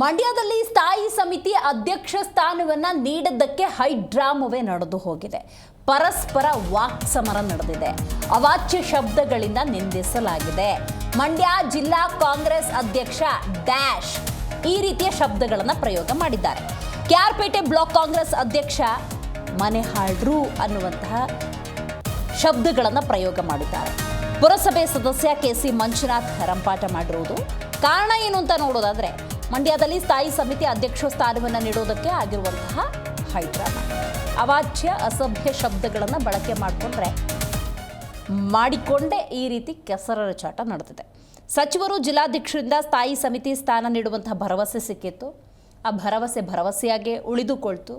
ಮಂಡ್ಯದಲ್ಲಿ ಸ್ಥಾಯಿ ಸಮಿತಿ ಅಧ್ಯಕ್ಷ ಸ್ಥಾನವನ್ನ ಹೈ ಡ್ರಾಮವೇ ನಡೆದು ಹೋಗಿದೆ. ಪರಸ್ಪರ ವಾಕ್ಸಮರ ನಡೆದಿದೆ. ಅವಾಚ್ಯ ಶಬ್ದಗಳಿಂದ ನಿಂದಿಸಲಾಗಿದೆ. ಮಂಡ್ಯ ಜಿಲ್ಲಾ ಕಾಂಗ್ರೆಸ್ ಅಧ್ಯಕ್ಷ ಡ್ಯಾಶ್ ಈ ರೀತಿಯ ಶಬ್ದಗಳನ್ನು ಪ್ರಯೋಗ ಮಾಡಿದ್ದಾರೆ. ಕ್ಯಾರ್ಪೇಟೆ ಬ್ಲಾಕ್ ಕಾಂಗ್ರೆಸ್ ಅಧ್ಯಕ್ಷ ಮನೆ ಹಾಳ್ರು ಅನ್ನುವಂತಹ ಶಬ್ದಗಳನ್ನು ಪ್ರಯೋಗ ಮಾಡಿದ್ದಾರೆ. ಪುರಸಭೆ ಸದಸ್ಯ ಕೆ ಸಿ ಮಂಜುನಾಥ್ ರಂಪಾಟ ಮಾಡಿರುವುದು ಕಾರಣ ಏನು ಅಂತ ನೋಡೋದಾದ್ರೆ ಮಂಡ್ಯದಲ್ಲಿ ಸ್ಥಾಯಿ ಸಮಿತಿ ಅಧ್ಯಕ್ಷ ಸ್ಥಾನವನ್ನು ನೀಡೋದಕ್ಕೆ ಆಗಿರುವಂತಹ ಹೈಡ್ರಾಮಾ. ಅವಾಚ್ಯ ಅಸಭ್ಯ ಶಬ್ದಗಳನ್ನು ಬಳಕೆ ಮಾಡಿಕೊಂಡ್ರೆ ಮಾಡಿಕೊಂಡೇ ಈ ರೀತಿ ಕೆಸರರ ಚಾಟ ನಡೆದಿದೆ. ಸಚಿವರು ಜಿಲ್ಲಾಧ್ಯಕ್ಷರಿಂದ ಸ್ಥಾಯಿ ಸಮಿತಿ ಸ್ಥಾನ ನೀಡುವಂತಹ ಭರವಸೆ ಸಿಕ್ಕಿತ್ತು. ಆ ಭರವಸೆ ಭರವಸೆಯಾಗೆ ಉಳಿದುಕೊಳ್ತು.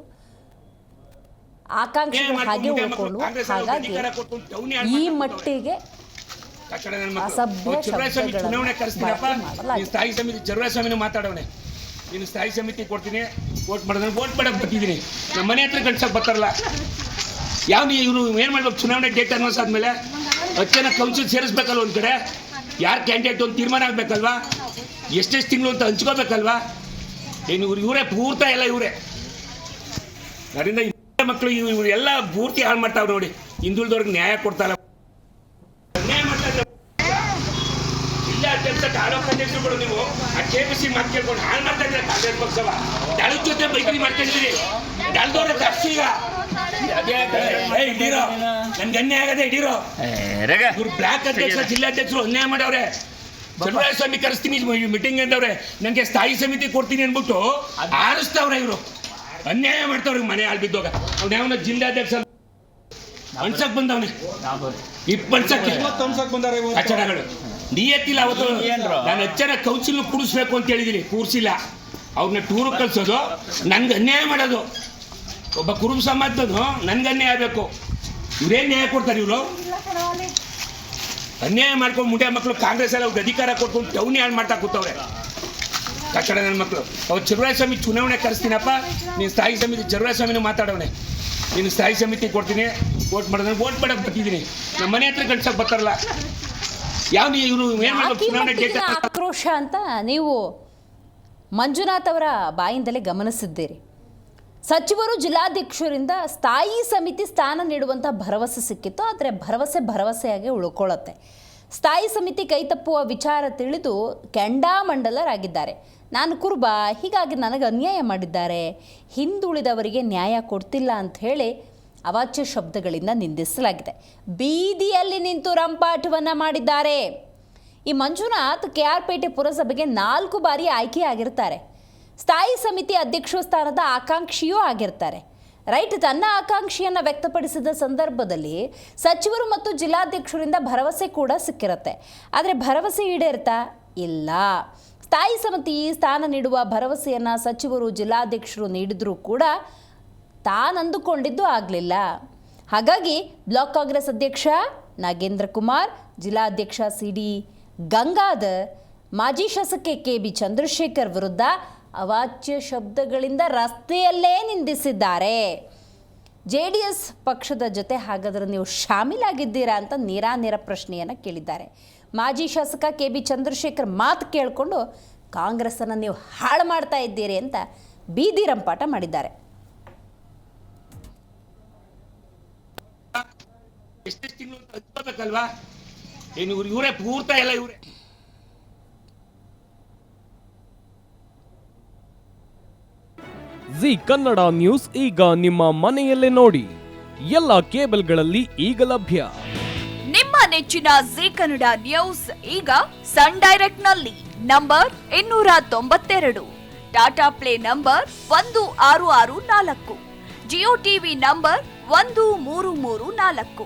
ಆಕಾಂಕ್ಷೆಗಳು ಹಾಗೆ ಉಳ್ಕೊಂಡು ಹಾಗಾಗಿ ಈ ಮಟ್ಟಿಗೆ ಕಟ್ಟಡ ನನ್ನ ಮಕ್ಕಳು. ಅಸಭ್ಯ ಅವ್ರು ಚುನಾವಣೆ ಕರೆಸ್ತೀನಪ್ಪ? ನೀನು ಸ್ಥಾಯಿ ಸಮಿತಿ ಚುನಾವಣೆ ಸ್ವಾಮಿನೂ ಮಾತಾಡವನೆ. ನೀನು ಸ್ಥಾಯಿ ಸಮಿತಿ ಕೊಡ್ತೀನಿ ವೋಟ್ ಮಾಡಿದ್ರೆ ವೋಟ್ ಮಾಡಕ್ಕೆ ಬರ್ತಿದ್ದೀನಿ. ನಮ್ಮ ಮನೆ ಹತ್ರ ಕಳ್ಸಕ್ ಬರ್ತಾರಲ್ಲ. ಯಾವ ಇವರು ಏನು ಮಾಡ್ಬೇಕು? ಚುನಾವಣೆ ಡೇಟ್ ಅನೌನ್ಸ್ ಆದ್ಮೇಲೆ ಹತ್ತು ಜನ ಕೌನ್ಸಿಲ್ ಸೇರಿಸ್ಬೇಕಲ್ವ ಒಂದು ಕಡೆ? ಯಾರು ಕ್ಯಾಂಡಿಡೇಟ್ ಒಂದು ತೀರ್ಮಾನ ಆಗ್ಬೇಕಲ್ವಾ? ಎಷ್ಟೆಷ್ಟು ತಿಂಗಳು ಅಂತ ಹಂಚ್ಕೋಬೇಕಲ್ವಾ? ಏನು ಇವ್ರು ಇವರೇ ಪೂರ್ತ ಎಲ್ಲ ಇವರೇ. ಅದರಿಂದ ಮಕ್ಕಳು ಇವ್ರು ಎಲ್ಲ ಪೂರ್ತಿ ಹಾಳು ಮಾಡ್ತಾವ್ರು ನೋಡಿ. ಹಿಂದುಳಿದವ್ರಿಗೆ ನ್ಯಾಯ ಕೊಡ್ತಾರ ನ್ಯಾಯ ಮಾಡ್ತಾ ಇದ್ದಾರೆ. ಜಿಲ್ಲಾ ಅಧ್ಯಕ್ಷ ತಾಲೂಕು ಅಧ್ಯಕ್ಷರುಗಳು ನೀವು ಆ ಕೆ ಪಿ ಸಿ ಮಾತು ಕೇಳ್ಕೊಂಡು ಹಾಳು ಮಾಡ್ತಾ ಇದ್ದಾರೆ ಕಾಂಗ್ರೆಸ್ ಪಕ್ಷವ? ದಳದ ಜೊತೆ ಬೈಕರಿ ಮಾಡ್ಕೊಂಡಿದ್ದೀರಿ. ದಳದವ್ರ ಜಾಸ್ತಿ ಈಗ. ಅದೇ ಏ, ಹಿಡೀರೋ ನನ್ಗೆ ಅನ್ಯಾಯ ಆಗದೆ ಹಿಡೀರೋ ಇವ್ರು ಬ್ಲಾಕ್ ಅಧ್ಯಕ್ಷ ಜಿಲ್ಲಾಧ್ಯಕ್ಷರು ಅನ್ಯಾಯ ಮಾಡವ್ರೆ. ಚಂದ್ರಾಯ ಸ್ವಾಮಿ ಕರೆಸ್ತೀನಿ ಮೀಟಿಂಗ್ ಅಂದವ್ರೆ. ನನಗೆ ಸ್ಥಾಯಿ ಸಮಿತಿ ಕೊಡ್ತೀನಿ ಅನ್ಬಿಟ್ಟು ಆರಿಸ್ತಾವ್ರೆ ಇವರು. ಅನ್ಯಾಯ ಮಾಡ್ತಾವ್ರಿ ಮನೆ ಹಾಳು ಬಿದ್ದೋಗ. ಅವ್ನ ಯಾವನ ಜಿಲ್ಲಾಧ್ಯಕ್ಷ ಅನ್ಸಕ್ ಬಂದವನೆ. ಇಪ್ಪನ್ಸಕ್ಕೆ ಬಂದಾರೆ ಇವತ್ತು. ಕಚಡಗಳು ನಿಯತ್ತಿಲ್ಲ ಅವತ್ತು. ನಾನು ಹೆಚ್ಚಿನ ಕೌನ್ಸಿಲ್ ಕೂಡಿಸ್ಬೇಕು ಅಂತ ಹೇಳಿದೀನಿ. ಕೂರಿಸಿಲ್ಲ ಅವ್ರನ್ನ ಟೂರ್ ಕಳ್ಸೋದು ನನ್ಗೆ ಅನ್ಯಾಯ ಮಾಡೋದು. ಒಬ್ಬ ಕುರುಬ ಸಮಾಜದನು ನನ್ಗೆ ಅನ್ಯಾಯ ಆಗಬೇಕು. ಇವ್ರೇನು ನ್ಯಾಯ ಕೊಡ್ತಾರೆ ಇವರು? ಅನ್ಯಾಯ ಮಾಡ್ಕೊಂಡು ಮುಂಡೆ ಮಕ್ಕಳು ಕಾಂಗ್ರೆಸ್ ಎಲ್ಲ ಅವ್ರಿಗೆ ಅಧಿಕಾರ ಕೊಟ್ಕೊಂಡು ಟೌನಿ ಹಾಳು ಮಾಡ್ತಾ ಕೂತವ್ರೆ? ಕಟ್ಟಡ ನನ್ನ ಮಕ್ಕಳು ಅವ್ರು ಚರುರಾಯ ಸ್ವಾಮಿ ಚುನಾವಣೆ ಕರೆಸ್ತೀನಪ್ಪ. ನೀನು ಸ್ಥಾಯಿ ಸಮಿತಿ ಚರುರಾಯ ಸ್ವಾಮಿನೂ ಮಾತಾಡೋಣೆ ನೀನು ಸ್ಥಾಯಿ ಸಮಿತಿ ಕೊಡ್ತೀನಿ. ವೋಟ್ ಮಾಡೋದನ್ನ ವೋಟ್ ಮಾಡಕ್ಕೆ ಬರ್ತಿದ್ದೀನಿ. ನಮ್ಮ ಮನೆ ಹತ್ರ ಕಟ್ಸೋಕೆ ಬರ್ತಾರಲ್ಲ. ಯಾವ ಆಕ್ರೋಶ ಅಂತ ನೀವು ಮಂಜುನಾಥ್ ಅವರ ಬಾಯಿಂದಲೇ ಗಮನಿಸಿದ್ದೀರಿ. ಸಚಿವರು ಜಿಲ್ಲಾಧ್ಯಕ್ಷರಿಂದ ಸ್ಥಾಯಿ ಸಮಿತಿ ಸ್ಥಾನ ನೀಡುವಂಥ ಭರವಸೆ ಸಿಕ್ಕಿತ್ತು ಆದರೆ ಭರವಸೆ ಭರವಸೆಯಾಗಿ ಉಳ್ಕೊಳ್ಳುತ್ತೆ. ಸ್ಥಾಯಿ ಸಮಿತಿ ಕೈತಪ್ಪುವ ವಿಚಾರ ತಿಳಿದು ಕೆಂಡಾಮಂಡಲರಾಗಿದ್ದಾರೆ ನಾನು ಕುರುಬ ಹೀಗಾಗಿ ನನಗೆ ಅನ್ಯಾಯ ಮಾಡಿದ್ದಾರೆ. ಹಿಂದುಳಿದವರಿಗೆ ನ್ಯಾಯ ಕೊಡ್ತಿಲ್ಲ ಅಂತ ಹೇಳಿ ಅವಾಚ್ಯ ಶಬ್ದಗಳಿಂದ ನಿಂದಿಸಲಾಗಿದೆ. ಬೀದಿಯಲ್ಲಿ ನಿಂತು ರಂಪಾಟವನ್ನು ಮಾಡಿದ್ದಾರೆ. ಈ ಮಂಜುನಾಥ್ ಕೆ ಆರ್ ಪೇಟೆ ಪುರಸಭೆಗೆ ನಾಲ್ಕು ಬಾರಿ ಆಯ್ಕೆಯಾಗಿರ್ತಾರೆ. ಸ್ಥಾಯಿ ಸಮಿತಿ ಅಧ್ಯಕ್ಷ ಸ್ಥಾನದ ಆಕಾಂಕ್ಷಿಯೂ ಆಗಿರ್ತಾರೆ. ರೈಟ್, ತನ್ನ ಆಕಾಂಕ್ಷೆಯನ್ನು ವ್ಯಕ್ತಪಡಿಸಿದ ಸಂದರ್ಭದಲ್ಲಿ ಸಚಿವರು ಮತ್ತು ಜಿಲ್ಲಾಧ್ಯಕ್ಷರಿಂದ ಭರವಸೆ ಕೂಡ ಸಿಕ್ಕಿರುತ್ತೆ. ಆದರೆ ಭರವಸೆ ಈಡೇರ್ತಾ ಇಲ್ಲ. ಸ್ಥಾಯಿ ಸಮಿತಿ ಸ್ಥಾನ ನೀಡುವ ಭರವಸೆಯನ್ನು ಸಚಿವರು, ಜಿಲ್ಲಾಧ್ಯಕ್ಷರು ನೀಡಿದರೂ ಕೂಡ ತಾನಂದುಕೊಂಡಿದ್ದು ಆಗಲಿಲ್ಲ. ಹಾಗಾಗಿ ಬ್ಲಾಕ್ ಕಾಂಗ್ರೆಸ್ ಅಧ್ಯಕ್ಷ ನಾಗೇಂದ್ರ ಕುಮಾರ್, ಜಿಲ್ಲಾಧ್ಯಕ್ಷ ಸಿ ಡಿ ಗಂಗಾದ ಮಾಜಿ ಶಾಸಕ ಕೆ ಬಿ ಚಂದ್ರಶೇಖರ್ ವಿರುದ್ಧ ಅವಾಚ್ಯ ಶಬ್ದಗಳಿಂದ ರಸ್ತೆಯಲ್ಲೇ ನಿಂದಿಸಿದ್ದಾರೆ. ಜೆ ಡಿ ಎಸ್ ಪಕ್ಷದ ಜೊತೆ ಹಾಗಾದ್ರೆ ನೀವು ಶಾಮೀಲಾಗಿದ್ದೀರಾ ಅಂತ ನೇರ ಪ್ರಶ್ನೆಯನ್ನು ಕೇಳಿದ್ದಾರೆ. ಮಾಜಿ ಶಾಸಕ ಕೆ ಬಿ ಚಂದ್ರಶೇಖರ್ ಮಾತು ಕೇಳಿಕೊಂಡು ಕಾಂಗ್ರೆಸ್ಸನ್ನು ನೀವು ಹಾಳು ಮಾಡ್ತಾ ಇದ್ದೀರಿ ಅಂತ ಬೀದಿ ರಂಪಾಟ ಮಾಡಿದ್ದಾರೆ. ಎಷ್ಟೆಷ್ಟು ತಿಂಗಳು ಅಂತ ಹಂಚ್ಕೋಬೇಕಲ್ವಾ ಏನು ಇವ್ರು ಇವರೇ ಪೂರ್ತ ಎಲ್ಲ ಇವರೇ. ಜಿ ಕನ್ನಡ ನ್ಯೂಸ್ ಈಗ ನಿಮ್ಮ ಮನೆಯಲ್ಲೇ ನೋಡಿ. ಎಲ್ಲ ಕೇಬಲ್ಗಳಲ್ಲಿ ಈಗ ಲಭ್ಯ. ನಿಮ್ಮ ನೆಚ್ಚಿನ ಜಿ ಕನ್ನಡ ನ್ಯೂಸ್ ಈಗ ಸನ್ ಡೈರೆಕ್ಟ್ನಲ್ಲಿ ನಂಬರ್ ಇನ್ನೂರ ತೊಂಬತ್ತೆರಡು. ಟಾಟಾ ಪ್ಲೇ ನಂಬರ್ ಒಂದು ಆರು ಆರು ನಾಲ್ಕು. ಜಿಯೋ ಟಿವಿ ನಂಬರ್ ಒಂದು ಮೂರು ಮೂರು ನಾಲ್ಕು.